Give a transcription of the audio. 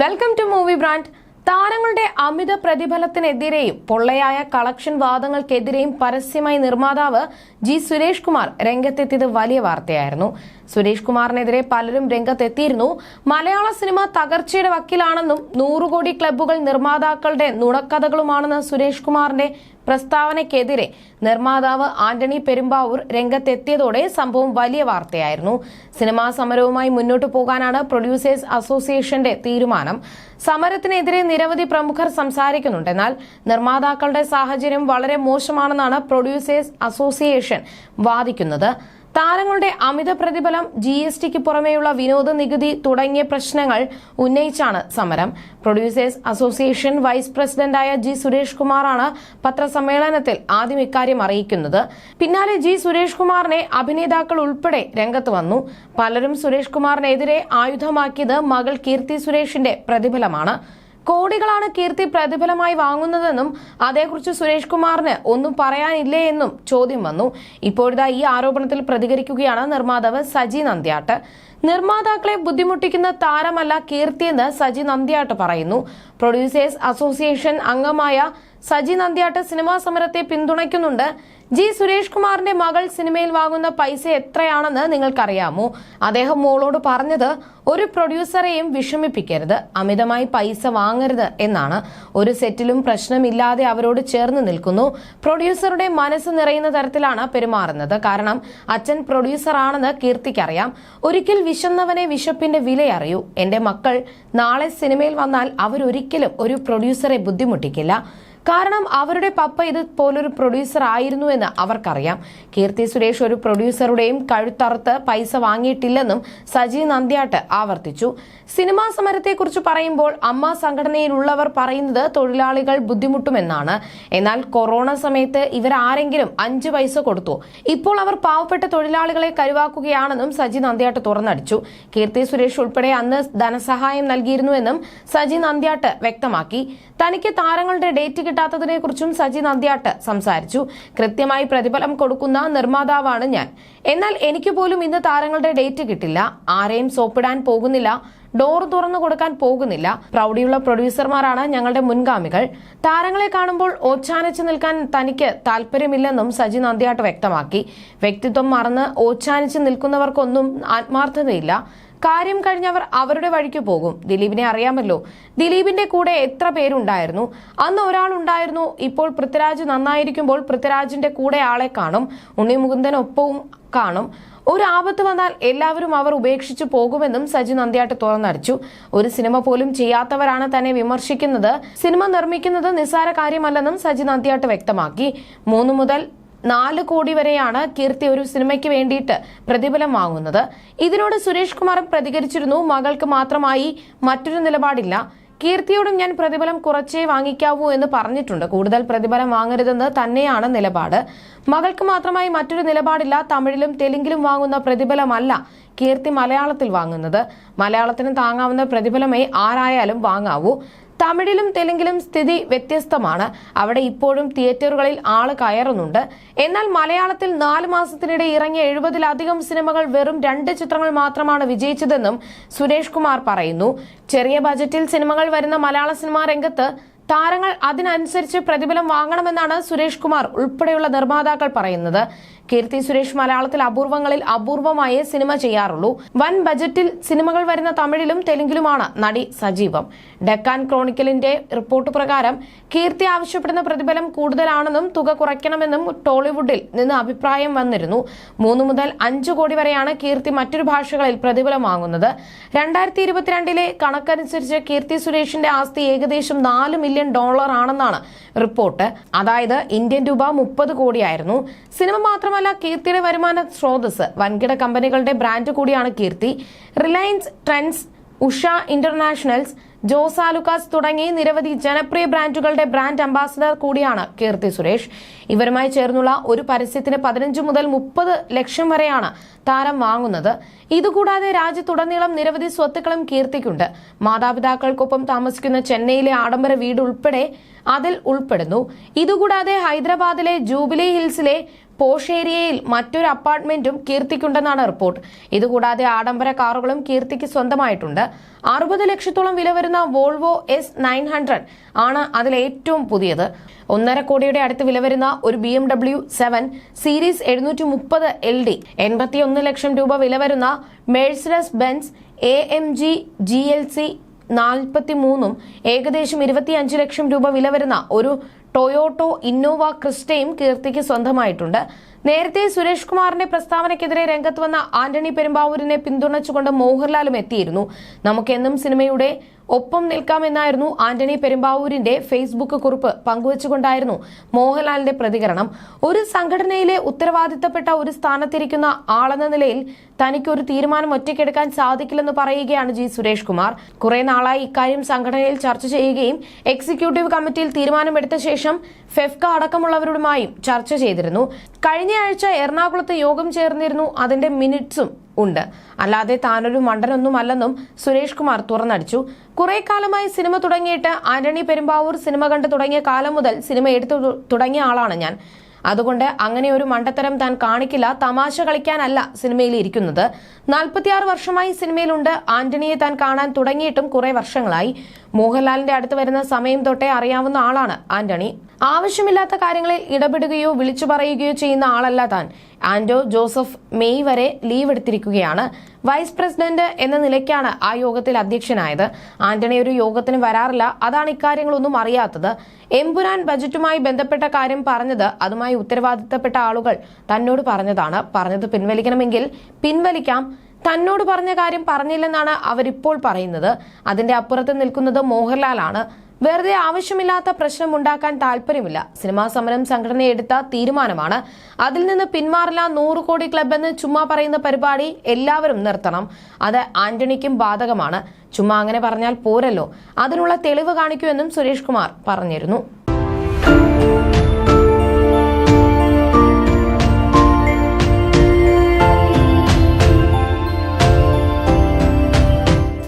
Welcome to movie brand താരങ്ങളുടെ അമിത പ്രതിഫലത്തിനെതിരെയും പൊള്ളയായ collection വാദങ്ങൾക്കെതിരെയും പരസ്യമായി നിർമ്മാതാവ് ജി സുരേഷ് കുമാർ രംഗത്തെത്തിയത് വലിയ വാർത്തയായിരുന്നു. സുരേഷ് കുമാറിനെതിരെ പലരും രംഗത്തെത്തിയിരുന്നു. മലയാള സിനിമ തകർച്ചയുടെ വക്കിലാണെന്നും നൂറുകോടി ക്ലബ്ബുകൾ നിർമ്മാതാക്കളുടെ നുണക്കഥകളുമാണെന്ന് സുരേഷ് കുമാറിന്റെ പ്രസ്താവനയ്ക്കെതിരെ നിർമ്മാതാവ് ആന്റണി പെരുമ്പാവൂർ രംഗത്തെത്തിയതോടെ സംഭവം വലിയ വാർത്തയായിരുന്നു. സിനിമാ സമരവുമായി മുന്നോട്ടു പോകാനാണ് പ്രൊഡ്യൂസേഴ്സ് അസോസിയേഷന്റെ തീരുമാനം. സമരത്തിനെതിരെ നിരവധി പ്രമുഖർ സംസാരിക്കുന്നുണ്ട് എന്നാൽ നിർമ്മാതാക്കളുടെ സാഹചര്യം വളരെ മോശമാണെന്നാണ് പ്രൊഡ്യൂസേഴ്സ് അസോസിയേഷൻ വാദിക്കുന്നത്. താരങ്ങളുടെ അമിത പ്രതിഫലം ജി എസ് ടിക്ക് പുറമെയുള്ള വിനോദ നികുതി തുടങ്ങിയ പ്രശ്നങ്ങൾ ഉന്നയിച്ചാണ് സമരം. പ്രൊഡ്യൂസേഴ്സ് അസോസിയേഷൻ വൈസ് പ്രസിഡന്റായ ജി സുരേഷ് കുമാറാണ് പത്രസമ്മേളനത്തിൽ ആദ്യം ഇക്കാര്യം അറിയിക്കുന്നത്. പിന്നാലെ ജി സുരേഷ് കുമാറിനെ അഭിനേതാക്കൾ ഉൾപ്പെടെ രംഗത്ത് വന്നു. പലരും സുരേഷ് കുമാറിനെതിരെ ആയുധമാക്കിയത് മകൾ കീർത്തി സുരേഷിന്റെ പ്രതിഫലമാണ്. കോടികളാണ് കീർത്തി പ്രതിഫലമായി വാങ്ങുന്നതെന്നും അതേക്കുറിച്ച് സുരേഷ് കുമാറിന് ഒന്നും പറയാനില്ലേ എന്നും ചോദ്യം വന്നു. ഇപ്പോഴിതാ ഈ ആരോപണത്തിൽ പ്രതികരിക്കുകയാണ് നിർമ്മാതാവ് സജി നന്ദ്യാട്ട്. നിർമ്മാതാക്കളെ ബുദ്ധിമുട്ടിക്കുന്ന താരമല്ല കീർത്തിയെന്ന് സജി നന്ദ്യാട്ട് പറയുന്നു. പ്രൊഡ്യൂസേഴ്സ് അസോസിയേഷൻ അംഗമായ സജി നന്ദ്യാട്ട് സിനിമാ സമരത്തെ പിന്തുണയ്ക്കുന്നുണ്ട്. ജി സുരേഷ് കുമാറിന്റെ മകൾ സിനിമയിൽ വാങ്ങുന്ന പൈസ എത്രയാണെന്ന് നിങ്ങൾക്കറിയാമോ? അദ്ദേഹം മോളോട് പറഞ്ഞത് ഒരു പ്രൊഡ്യൂസറെയും വിഷമിപ്പിക്കരുത്. അമിതമായി പൈസ വാങ്ങരുത് എന്നാണ്. ഒരു സെറ്റിലും പ്രശ്നമില്ലാതെ അവരോട് ചേർന്ന് നിൽക്കുന്നു. പ്രൊഡ്യൂസറുടെ മനസ്സ് നിറയുന്ന തരത്തിലാണ് പെരുമാറുന്നത്. കാരണം അച്ഛൻ പ്രൊഡ്യൂസറാണെന്ന് കീർത്തിക്കറിയാം. ഒരിക്കൽ വിശന്നവനെ വിശപ്പിന്റെ വില അറിയൂ എന്റെ മക്കൾ നാളെ സിനിമയിൽ വന്നാൽ അവരൊരിക്കലും ഒരു പ്രൊഡ്യൂസറെ ബുദ്ധിമുട്ടിക്കില്ല. കാരണം അവരുടെ പപ്പ ഇത് പോലൊരു പ്രൊഡ്യൂസർ ആയിരുന്നു എന്ന് അവർക്കറിയാം. കീർത്തി സുരേഷ് ഒരു പ്രൊഡ്യൂസറുടെയും കഴുത്തറുത്ത് പൈസ വാങ്ങിയിട്ടില്ലെന്നും സജി നന്ദ്യാട്ട് ആവർത്തിച്ചു. സിനിമാ സമരത്തെക്കുറിച്ച് പറയുമ്പോൾ അമ്മ സംഘടനയിലുള്ളവർ പറയുന്നത് തൊഴിലാളികൾ ബുദ്ധിമുട്ടുമെന്നാണ്. എന്നാൽ കൊറോണ സമയത്ത് ഇവർ ആരെങ്കിലും അഞ്ചു പൈസ കൊടുത്തു. ഇപ്പോൾ അവർ പാവപ്പെട്ട തൊഴിലാളികളെ കരുവാക്കുകയാണെന്നും സജി നന്ദ്യാട്ട് തുറന്നടിച്ചു. കീർത്തി സുരേഷ് ഉൾപ്പെടെ അന്ന് ധനസഹായം നൽകിയിരുന്നുവെന്നും സജി നന്ദ്യാട്ട് വ്യക്തമാക്കി. തനിക്ക് താരങ്ങളുടെ ഡേറ്റ് കിട്ടാത്തതിനെ കുറിച്ചും സജി നന്ദ്യാട്ട് സംസാരിച്ചു. കൃത്യമായി പ്രതിഫലം കൊടുക്കുന്ന നിർമ്മാതാവാണ് ഞാൻ. എന്നാൽ എനിക്ക് പോലും ഇന്ന് താരങ്ങളുടെ ഡേറ്റ് കിട്ടില്ല. ആരെയും സോപ്പിടാൻ പോകുന്നില്ല. ഡോർ തുറന്നു കൊടുക്കാൻ പോകുന്നില്ല. പ്രൗഢിയുള്ള പ്രൊഡ്യൂസർമാരാണ് ഞങ്ങളുടെ മുൻഗാമികൾ. താരങ്ങളെ കാണുമ്പോൾ ഓച്ചാനിച്ച് നിൽക്കാൻ തനിക്ക് താല്പര്യമില്ലെന്നും സജി നന്ദ്യാട്ട് വ്യക്തമാക്കി. വ്യക്തിത്വം മറന്ന് ഓച്ചാനിച്ച് നിൽക്കുന്നവർക്കൊന്നും ആത്മാർത്ഥതയില്ല. കാര്യം കഴിഞ്ഞവർ അവരുടെ വഴിക്ക് പോകും. ദിലീപിനെ അറിയാമല്ലോ. ദിലീപിന്റെ കൂടെ എത്ര പേരുണ്ടായിരുന്നു? അന്ന് ഒരാൾ ഉണ്ടായിരുന്നു ഇപ്പോൾ പൃഥ്വിരാജ് നന്നായിരിക്കുമ്പോൾ പൃഥ്വിരാജിന്റെ കൂടെ ആളെ കാണും. ഉണ്ണി മുകുന്ദൻ ഒപ്പവും കാണും. ഒരു ആപത്ത് വന്നാൽ എല്ലാവരും അവർ ഉപേക്ഷിച്ചു പോകുമെന്നും സജി നന്ദ്യാട്ട് തുറന്നടിച്ചു. ഒരു സിനിമ പോലും ചെയ്യാത്തവരാണ് തന്നെ വിമർശിക്കുന്നത്. സിനിമ നിർമ്മിക്കുന്നത് നിസ്സാര കാര്യമല്ലെന്നും സജി നന്ദ്യാട്ട് വ്യക്തമാക്കി. മൂന്ന് മുതൽ നാല് കോടി വരെയാണ് കീർത്തി ഒരു സിനിമയ്ക്ക് വേണ്ടിയിട്ട് പ്രതിഫലം വാങ്ങുന്നത്. ഇതിനോട് സുരേഷ് കുമാർ പ്രതികരിച്ചിരുന്നു മകൾക്ക് മാത്രമായി മറ്റൊരു നിലപാടില്ല. കീർത്തിയോടും ഞാൻ പ്രതിഫലം കുറച്ചേ വാങ്ങിക്കാവൂ എന്ന് പറഞ്ഞിട്ടുണ്ട്. കൂടുതൽ പ്രതിഫലം വാങ്ങരുതെന്ന് തന്നെയാണ് നിലപാട്. മകൾക്ക് മാത്രമായി മറ്റൊരു നിലപാടില്ല തമിഴിലും തെലുങ്കിലും വാങ്ങുന്ന പ്രതിഫലമല്ല കീർത്തി മലയാളത്തിൽ വാങ്ങുന്നത്. മലയാളത്തിന് താങ്ങാവുന്ന പ്രതിഫലമേ ആരായാലും വാങ്ങാവൂ. തമിഴിലും തെലുങ്കിലും സ്ഥിതി വ്യത്യസ്തമാണ്. അവിടെ ഇപ്പോഴും തിയേറ്ററുകളിൽ ആൾ കയറുന്നുണ്ട്. എന്നാൽ മലയാളത്തിൽ നാല് മാസത്തിനിടെ ഇറങ്ങിയ എഴുപതിലധികം സിനിമകൾ വെറും രണ്ട് ചിത്രങ്ങൾ മാത്രമാണ് വിജയിച്ചതെന്നും സുരേഷ് കുമാർ പറയുന്നു. ചെറിയ ബജറ്റിൽ സിനിമകൾ വരുന്ന മലയാള സിനിമാ രംഗത്ത് താരങ്ങൾ അതിനനുസരിച്ച് പ്രതിഫലം വാങ്ങണമെന്നാണ് സുരേഷ് കുമാർ ഉൾപ്പെടെയുള്ള നിർമ്മാതാക്കൾ പറയുന്നത്. കീർത്തി സുരേഷ് മലയാളത്തിൽ അപൂർവങ്ങളിൽ അപൂർവമായേ സിനിമ ചെയ്യാറുള്ളൂ. വൻ ബജറ്റിൽ സിനിമകൾ വരുന്ന തമിഴിലും തെലുങ്കിലുമാണ് നടി സജീവം. ഡെക്കാൻ ക്രോണിക്കലിന്റെ റിപ്പോർട്ട് പ്രകാരം കീർത്തി ആവശ്യപ്പെടുന്ന പ്രതിഫലം കൂടുതലാണെന്നും തുക കുറയ്ക്കണമെന്നും ടോളിവുഡിൽ നിന്ന് അഭിപ്രായം വന്നിരുന്നു. മൂന്ന് മുതൽ അഞ്ചു കോടി വരെയാണ് കീർത്തി മറ്റൊരു ഭാഷകളിൽ പ്രതിഫലം വാങ്ങുന്നത്. രണ്ടായിരത്തി ഇരുപത്തിരണ്ടിലെ കണക്കനുസരിച്ച് കീർത്തി സുരേഷിന്റെ ആസ്തി ഏകദേശം നാല് മില്യൺ ഡോളർ ആണെന്നാണ് റിപ്പോർട്ട്. അതായത് ഇന്ത്യൻ രൂപ മുപ്പത് കോടിയായിരുന്നു. സിനിമ മാത്രമല്ല കീർത്തിയുടെ വരുമാന സ്രോതസ് വൻകിട കമ്പനികളുടെ ബ്രാൻഡ് കൂടിയാണ് Keerthi. Reliance Trends Usha internationals Josalukkas തുടങ്ങി നിരവധി ജനപ്രിയ ബ്രാൻഡുകളുടെ ബ്രാൻഡ് അംബാസഡർ കൂടിയാണ് കീർത്തി സുരേഷ്. ഇവരുമായി ചേർന്നുള്ള ഒരു പരസ്യത്തിന് പതിനഞ്ച് മുതൽ മുപ്പത് ലക്ഷം വരെയാണ് താരം വാങ്ങുന്നത്. ഇതുകൂടാതെ രാജ്യത്തുടനീളം നിരവധി സ്വത്തുക്കളും കീർത്തിക്കുണ്ട്. മാതാപിതാക്കൾക്കൊപ്പം താമസിക്കുന്ന ചെന്നൈയിലെ ആഡംബര വീട് ഉൾപ്പെടെ അതിൽ ഉൾപ്പെടുന്നു. ഇതുകൂടാതെ ഹൈദരാബാദിലെ ജൂബിലി ഹിൽസിലെ പോഷ് ഏരിയയിൽ മറ്റൊരു അപ്പാർട്ട്മെന്റും കീർത്തിക്കുണ്ടെന്നാണ് റിപ്പോർട്ട്. ഇതുകൂടാതെ ആഡംബര കാറുകളും കീർത്തിക്ക് സ്വന്തമായിട്ടുണ്ട്. അറുപത് ലക്ഷത്തോളം വില വരുന്ന വോൾവോ എസ് നയൻ ഹൺഡ്രഡ് ആണ് അതിൽ ഏറ്റവും പുതിയത്. ഒന്നര കോടിയുടെ അടുത്ത് വില വരുന്ന ഒരു B M W seven series എഴുന്നൂറ്റി മുപ്പത് എൽ ഡി എൺപത്തിയൊന്ന് ലക്ഷം രൂപ വില വരുന്ന Mercedes Benz A M G G L C നാൽപ്പത്തി മൂന്നും ഏകദേശം ഇരുപത്തിയഞ്ച് ലക്ഷം രൂപ വില വരുന്ന ഒരു ടൊയോട്ടോ ഇന്നോവ ക്രിസ്റ്റയും കീർത്തിക്ക് സ്വന്തമായിട്ടുണ്ട്. നേരത്തെ സുരേഷ് കുമാറിന്റെ പ്രസ്താവനയ്ക്കെതിരെ രംഗത്ത് വന്ന ആന്റണി പെരുമ്പാവൂരിനെ പിന്തുണച്ചുകൊണ്ട് മോഹൻലാലും എത്തിയിരുന്നു. നമുക്കെന്നും സിനിമയുടെ ഒപ്പം നിൽക്കാമെന്നായിരുന്നു ആന്റണി പെരുമ്പാവൂരിന്റെ ഫേസ്ബുക്ക് കുറിപ്പ് പങ്കുവച്ചുകൊണ്ടായിരുന്നു മോഹൻലാലിന്റെ പ്രതികരണം. ഒരു സംഘടനയിലെ ഉത്തരവാദിത്തപ്പെട്ട ഒരു സ്ഥാനത്തിരിക്കുന്ന ആളെന്ന നിലയിൽ തനിക്ക് ഒരു തീരുമാനം ഒറ്റയ്ക്കെടുക്കാൻ സാധിക്കില്ലെന്ന് പറയുകയാണ് ജി സുരേഷ് കുമാർ. കുറെ നാളായി ഇക്കാര്യം സംഘടനയിൽ ചർച്ച ചെയ്യുകയും എക്സിക്യൂട്ടീവ് കമ്മിറ്റിയിൽ തീരുമാനമെടുത്ത ശേഷം ഫെഫ്ക അടക്കമുള്ളവരുമായും ചർച്ച ചെയ്തിരുന്നു. കഴിഞ്ഞയാഴ്ച എറണാകുളത്ത് യോഗം ചേർന്നിരുന്നു. അതിന്റെ മിനിറ്റ്സും ഉണ്ട്. അല്ലാതെ താനൊരു മണ്ടനൊന്നുമല്ലെന്നും സുരേഷ് കുമാർ തുറന്നടിച്ചു. കുറെ കാലമായി സിനിമ തുടങ്ങിയിട്ട് ആന്റണി പെരുമ്പാവൂർ സിനിമ കണ്ടു തുടങ്ങിയ കാലം മുതൽ സിനിമ എടുത്തു തുടങ്ങിയ ആളാണ് ഞാൻ. അതുകൊണ്ട് അങ്ങനെ ഒരു മണ്ടത്തരം താൻ കാണിക്കില്ല. തമാശ കളിക്കാനല്ല സിനിമയിൽ ഇരിക്കുന്നത്. നാൽപ്പത്തിയാറ് വർഷമായി സിനിമയിലുണ്ട്. ആന്റണിയെ താൻ കാണാൻ തുടങ്ങിയിട്ടും കുറെ വർഷങ്ങളായി. മോഹൻലാലിന്റെ അടുത്ത് വരുന്ന സമയം തൊട്ടേ അറിയാവുന്ന ആളാണ് ആന്റണി. ആവശ്യമില്ലാത്ത കാര്യങ്ങളിൽ ഇടപെടുകയോ വിളിച്ചു പറയുകയോ ചെയ്യുന്ന ആളല്ല താൻ. ആന്റോ ജോസഫ് മെയ് വരെ ലീവ് എടുത്തിരിക്കുകയാണ്. വൈസ് പ്രസിഡന്റ് എന്ന നിലയ്ക്കാണ് ആ യോഗത്തിൽ അധ്യക്ഷനായത്. ആന്റണി ഒരു യോഗത്തിന് വരാറില്ല അതാണ് ഇക്കാര്യങ്ങളൊന്നും അറിയാത്തത്. എംപുരാൻ ബജറ്റുമായി ബന്ധപ്പെട്ട കാര്യം പറഞ്ഞത് അതുമായി ഉത്തരവാദിത്തപ്പെട്ട ആളുകൾ തന്നോട് പറഞ്ഞതാണ്. പറഞ്ഞത് പിൻവലിക്കണമെങ്കിൽ പിൻവലിക്കാം. തന്നോട് പറഞ്ഞ കാര്യം പറഞ്ഞില്ലെന്നാണ് അവരിപ്പോൾ പറയുന്നത്. അതിന്റെ അപ്പുറത്ത് നിൽക്കുന്നത് മോഹൻലാലാണ്. വെറുതെ ആവശ്യമില്ലാത്ത പ്രശ്നം ഉണ്ടാക്കാൻ താല്പര്യമില്ല. സിനിമാ സമരം സംഘടന എടുത്ത തീരുമാനമാണ്. അതിൽ നിന്ന് പിന്മാറില്ല നൂറ് കോടി ക്ലബ് എന്ന് ചുമ്മാ പറയുന്ന പരിപാടി എല്ലാവരും നിർത്തണം. അത് ആന്റണിക്കും ബാധകമാണ്. ചുമ്മാ അങ്ങനെ പറഞ്ഞാൽ പോരല്ലോ. അതിനുള്ള തെളിവ് കാണിക്കൂ എന്നും സുരേഷ് കുമാർ പറഞ്ഞിരുന്നു.